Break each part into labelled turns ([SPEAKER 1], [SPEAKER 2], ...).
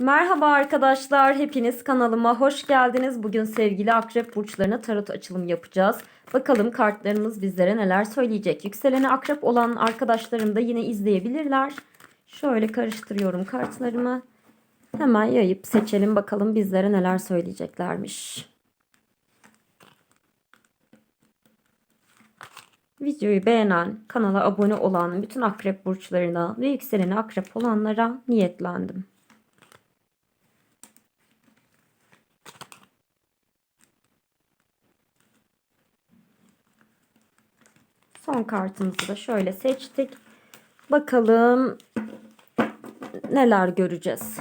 [SPEAKER 1] Merhaba arkadaşlar, hepiniz kanalıma hoş geldiniz. Bugün sevgili akrep burçlarına tarot açılım yapacağız. Bakalım kartlarımız bizlere neler söyleyecek. Yükseleni akrep olan arkadaşlarım da yine izleyebilirler. Şöyle karıştırıyorum kartlarımı. Hemen yayıp seçelim bakalım bizlere neler söyleyeceklermiş. Videoyu beğenen, kanala abone olan bütün akrep burçlarına ve yükseleni akrep olanlara niyetlendim. Son kartımızı da şöyle seçtik. Bakalım neler göreceğiz.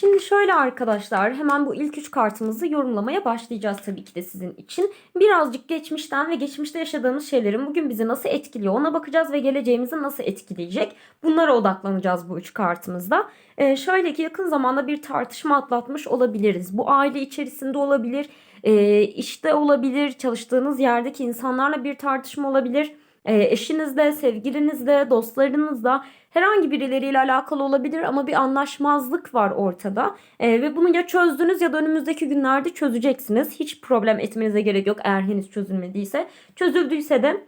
[SPEAKER 1] Şimdi şöyle arkadaşlar hemen bu ilk üç kartımızı yorumlamaya başlayacağız tabii ki de sizin için. Birazcık geçmişten ve geçmişte yaşadığımız şeylerin bugün bizi nasıl etkiliyor ona bakacağız ve geleceğimizi nasıl etkileyecek. Bunlara odaklanacağız bu üç kartımızda. Ee, şöyle ki yakın zamanda bir tartışma atlatmış olabiliriz. Bu aile içerisinde olabilir, e, işte olabilir, çalıştığınız yerdeki insanlarla bir tartışma olabilir. E, eşinizle, sevgilinizle, dostlarınızla herhangi birileriyle alakalı olabilir ama bir anlaşmazlık var ortada. E, ve bunu ya çözdünüz ya da önümüzdeki günlerde çözeceksiniz. Hiç problem etmenize gerek yok eğer henüz çözülmediyse. Çözüldüyse de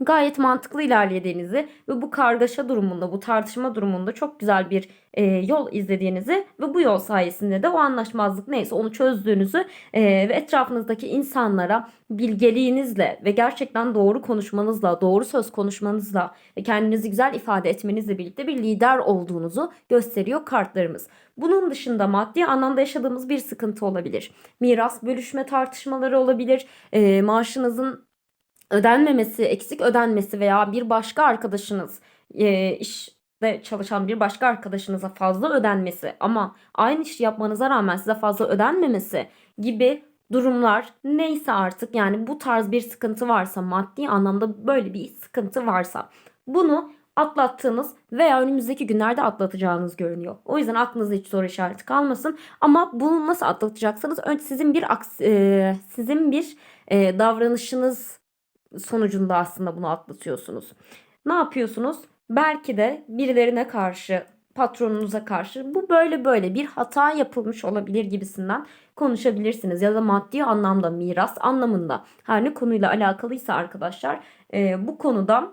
[SPEAKER 1] gayet mantıklı ilerlediğinizi ve bu kargaşa durumunda, bu tartışma durumunda çok güzel bir e, yol izlediğinizi ve bu yol sayesinde de o anlaşmazlık neyse onu çözdüğünüzü e, ve etrafınızdaki insanlara bilgeliğinizle ve gerçekten doğru konuşmanızla, doğru söz konuşmanızla ve kendinizi güzel ifade etmenizle birlikte bir lider olduğunuzu gösteriyor kartlarımız. Bunun dışında maddi anlamda yaşadığımız bir sıkıntı olabilir. Miras bölüşme tartışmaları olabilir. E, maaşınızın ödenmemesi, eksik ödenmesi veya bir başka arkadaşınız e, işte çalışan bir başka arkadaşınıza fazla ödenmesi ama aynı işi yapmanıza rağmen size fazla ödenmemesi gibi durumlar neyse artık yani bu tarz bir sıkıntı varsa maddi anlamda böyle bir sıkıntı varsa bunu atlattığınız veya önümüzdeki günlerde atlatacağınız görünüyor. O yüzden aklınızda hiç soru işareti kalmasın. Ama bunu nasıl atlatacaksanız önce sizin bir aks- e, sizin bir e, davranışınız sonucunda aslında bunu atlatıyorsunuz. Ne yapıyorsunuz? Belki de birilerine karşı, patronunuza karşı bu böyle böyle bir hata yapılmış olabilir gibisinden konuşabilirsiniz. Ya da maddi anlamda, miras anlamında her ne konuyla alakalıysa arkadaşlar e, bu konuda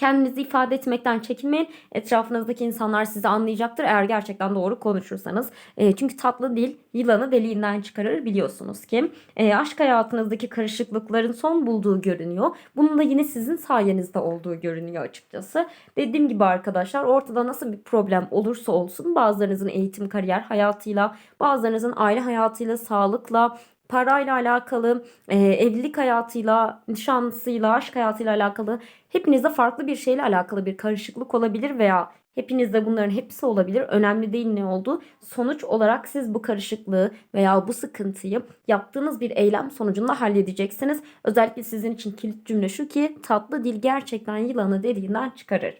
[SPEAKER 1] Kendinizi ifade etmekten çekinmeyin. Etrafınızdaki insanlar sizi anlayacaktır eğer gerçekten doğru konuşursanız. E, çünkü tatlı dil yılanı deliğinden çıkarır biliyorsunuz ki. E, aşk hayatınızdaki karışıklıkların son bulduğu görünüyor. Bunun da yine sizin sayenizde olduğu görünüyor açıkçası. Dediğim gibi arkadaşlar ortada nasıl bir problem olursa olsun bazılarınızın eğitim kariyer hayatıyla, bazılarınızın aile hayatıyla, sağlıkla, parayla alakalı, e, evlilik hayatıyla, nişanlısıyla, aşk hayatıyla alakalı hepinizde farklı bir şeyle alakalı bir karışıklık olabilir veya hepinizde bunların hepsi olabilir. Önemli değil ne oldu. Sonuç olarak siz bu karışıklığı veya bu sıkıntıyı yaptığınız bir eylem sonucunda halledeceksiniz. Özellikle sizin için kilit cümle şu ki tatlı dil gerçekten yılanı deliğinden çıkarır.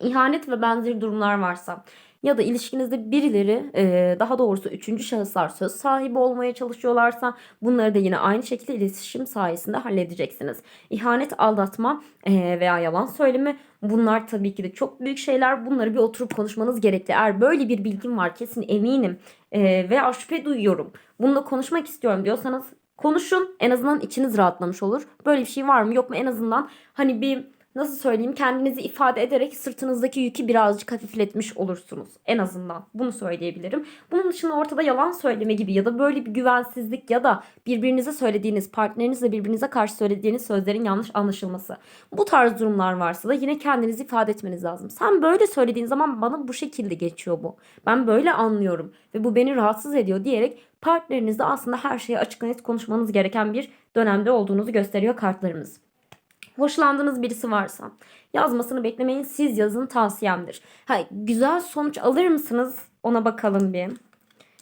[SPEAKER 1] İhanet ve benzeri durumlar varsa ya da ilişkinizde birileri e, daha doğrusu üçüncü şahıslar söz sahibi olmaya çalışıyorlarsa bunları da yine aynı şekilde iletişim sayesinde halledeceksiniz. İhanet, aldatma e, veya yalan söyleme bunlar tabii ki de çok büyük şeyler. Bunları bir oturup konuşmanız gerekli. Eğer böyle bir bilgim var kesin eminim e, veya şüphe duyuyorum. Bununla konuşmak istiyorum diyorsanız konuşun. En azından içiniz rahatlamış olur. Böyle bir şey var mı yok mu en azından hani bir nasıl söyleyeyim kendinizi ifade ederek sırtınızdaki yükü birazcık hafifletmiş olursunuz. En azından bunu söyleyebilirim. Bunun dışında ortada yalan söyleme gibi ya da böyle bir güvensizlik ya da birbirinize söylediğiniz partnerinizle birbirinize karşı söylediğiniz sözlerin yanlış anlaşılması. Bu tarz durumlar varsa da yine kendinizi ifade etmeniz lazım. Sen böyle söylediğin zaman bana bu şekilde geçiyor bu. Ben böyle anlıyorum ve bu beni rahatsız ediyor diyerek partnerinizle aslında her şeyi açık net konuşmanız gereken bir dönemde olduğunuzu gösteriyor kartlarımız. Hoşlandığınız birisi varsa yazmasını beklemeyin. Siz yazın tavsiyemdir. Ha, güzel sonuç alır mısınız? Ona bakalım bir.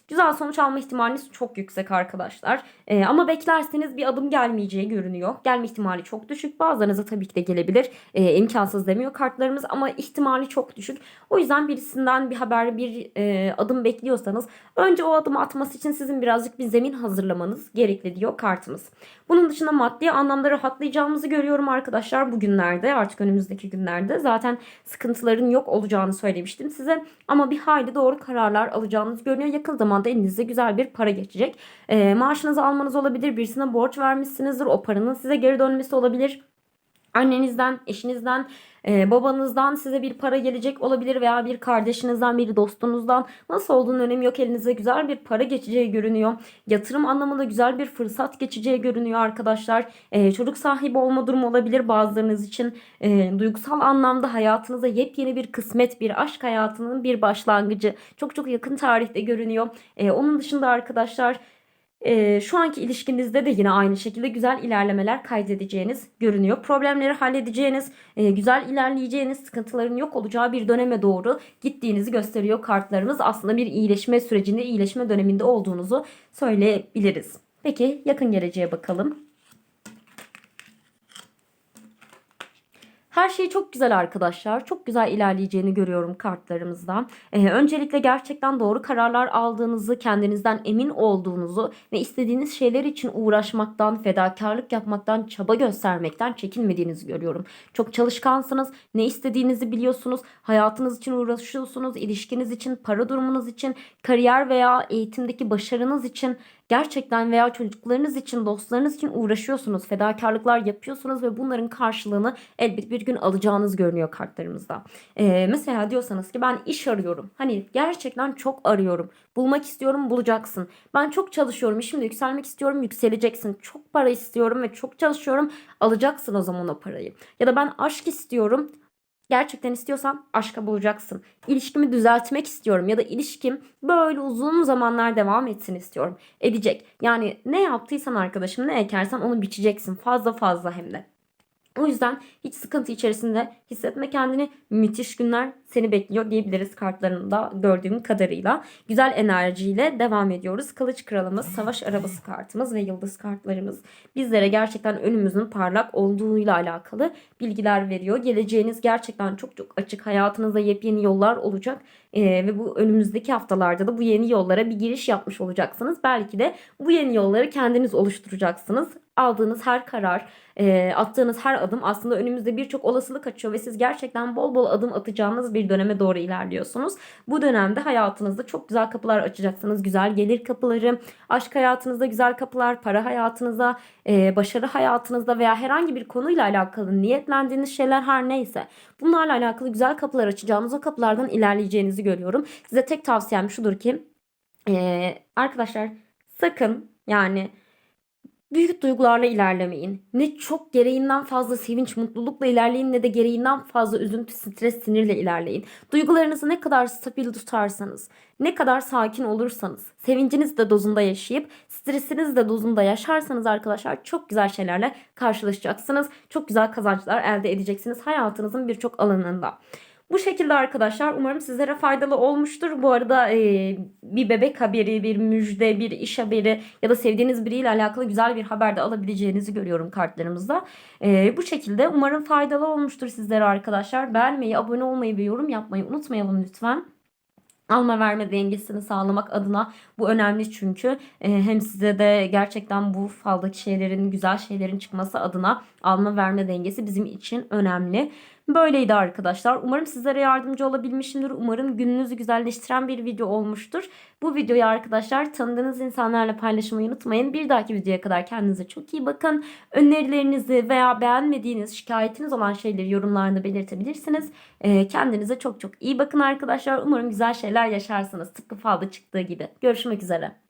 [SPEAKER 1] Güzel sonuç alma ihtimaliniz çok yüksek arkadaşlar. Ee, ama beklerseniz bir adım gelmeyeceği görünüyor. Gelme ihtimali çok düşük. Bazılarınıza tabii ki de gelebilir. Ee, imkansız demiyor kartlarımız ama ihtimali çok düşük. O yüzden birisinden bir haber, bir e, adım bekliyorsanız önce o adımı atması için sizin birazcık bir zemin hazırlamanız gerekli diyor kartımız. Bunun dışında maddi anlamda rahatlayacağımızı görüyorum arkadaşlar bugünlerde artık önümüzdeki günlerde. Zaten sıkıntıların yok olacağını söylemiştim size. Ama bir hayli doğru kararlar alacağınız görünüyor. Yakın zamanda elinize güzel bir para geçecek. E, maaşınızı almanız olabilir. Birisine borç vermişsinizdir. O paranın size geri dönmesi olabilir. Annenizden, eşinizden, e, babanızdan size bir para gelecek olabilir veya bir kardeşinizden, bir dostunuzdan nasıl olduğunun önemi yok. Elinize güzel bir para geçeceği görünüyor. Yatırım anlamında güzel bir fırsat geçeceği görünüyor arkadaşlar. E, çocuk sahibi olma durumu olabilir bazılarınız için. E, duygusal anlamda hayatınıza yepyeni bir kısmet, bir aşk hayatının bir başlangıcı çok çok yakın tarihte görünüyor. E, onun dışında arkadaşlar ee, şu anki ilişkinizde de yine aynı şekilde güzel ilerlemeler kaydedeceğiniz görünüyor. Problemleri halledeceğiniz, e, güzel ilerleyeceğiniz, sıkıntıların yok olacağı bir döneme doğru gittiğinizi gösteriyor kartlarımız. Aslında bir iyileşme sürecinde, iyileşme döneminde olduğunuzu söyleyebiliriz. Peki yakın geleceğe bakalım. Her şey çok güzel arkadaşlar. Çok güzel ilerleyeceğini görüyorum kartlarımızdan. Ee, öncelikle gerçekten doğru kararlar aldığınızı, kendinizden emin olduğunuzu ve istediğiniz şeyler için uğraşmaktan, fedakarlık yapmaktan, çaba göstermekten çekinmediğinizi görüyorum. Çok çalışkansınız. Ne istediğinizi biliyorsunuz. Hayatınız için uğraşıyorsunuz. ilişkiniz için, para durumunuz için, kariyer veya eğitimdeki başarınız için gerçekten veya çocuklarınız için, dostlarınız için uğraşıyorsunuz, fedakarlıklar yapıyorsunuz ve bunların karşılığını elbet bir gün alacağınız görünüyor kartlarımızda. Ee, mesela diyorsanız ki ben iş arıyorum. Hani gerçekten çok arıyorum. Bulmak istiyorum, bulacaksın. Ben çok çalışıyorum, işimde yükselmek istiyorum, yükseleceksin. Çok para istiyorum ve çok çalışıyorum, alacaksın o zaman o parayı. Ya da ben aşk istiyorum, gerçekten istiyorsan aşka bulacaksın. İlişkimi düzeltmek istiyorum ya da ilişkim böyle uzun zamanlar devam etsin istiyorum. Edecek. Yani ne yaptıysan arkadaşım ne ekersen onu biçeceksin. Fazla fazla hem de. O yüzden hiç sıkıntı içerisinde hissetme kendini. Müthiş günler seni bekliyor diyebiliriz kartlarında gördüğüm kadarıyla. Güzel enerjiyle devam ediyoruz. Kılıç kralımız, savaş arabası kartımız ve yıldız kartlarımız bizlere gerçekten önümüzün parlak olduğuyla alakalı bilgiler veriyor. Geleceğiniz gerçekten çok çok açık. Hayatınızda yepyeni yollar olacak. Ee, ve bu önümüzdeki haftalarda da bu yeni yollara bir giriş yapmış olacaksınız. Belki de bu yeni yolları kendiniz oluşturacaksınız. Aldığınız her karar, e, attığınız her adım aslında önümüzde birçok olasılık açıyor ve siz gerçekten bol bol adım atacağınız bir döneme doğru ilerliyorsunuz. Bu dönemde hayatınızda çok güzel kapılar açacaksınız. Güzel gelir kapıları, aşk hayatınızda güzel kapılar, para hayatınızda, e, başarı hayatınızda veya herhangi bir konuyla alakalı niyetlendiğiniz şeyler her neyse bunlarla alakalı güzel kapılar açacağınız o kapılardan ilerleyeceğinizi görüyorum. Size tek tavsiyem şudur ki e, arkadaşlar sakın yani büyük duygularla ilerlemeyin. Ne çok gereğinden fazla sevinç, mutlulukla ilerleyin ne de gereğinden fazla üzüntü, stres, sinirle ilerleyin. Duygularınızı ne kadar stabil tutarsanız, ne kadar sakin olursanız, sevinciniz de dozunda yaşayıp stresiniz de dozunda yaşarsanız arkadaşlar çok güzel şeylerle karşılaşacaksınız. Çok güzel kazançlar elde edeceksiniz hayatınızın birçok alanında. Bu şekilde arkadaşlar umarım sizlere faydalı olmuştur. Bu arada e, bir bebek haberi, bir müjde, bir iş haberi ya da sevdiğiniz biriyle alakalı güzel bir haber de alabileceğinizi görüyorum kartlarımızda. E, bu şekilde umarım faydalı olmuştur sizlere arkadaşlar. Beğenmeyi, abone olmayı ve yorum yapmayı unutmayalım lütfen alma verme dengesini sağlamak adına bu önemli çünkü e, hem size de gerçekten bu faldaki şeylerin güzel şeylerin çıkması adına alma verme dengesi bizim için önemli. Böyleydi arkadaşlar. Umarım sizlere yardımcı olabilmişimdir. Umarım gününüzü güzelleştiren bir video olmuştur. Bu videoyu arkadaşlar tanıdığınız insanlarla paylaşmayı unutmayın. Bir dahaki videoya kadar kendinize çok iyi bakın. Önerilerinizi veya beğenmediğiniz, şikayetiniz olan şeyleri yorumlarda belirtebilirsiniz. Ee, kendinize çok çok iyi bakın arkadaşlar. Umarım güzel şeyler yaşarsınız. Tıpkı falda çıktığı gibi. Görüşmek üzere.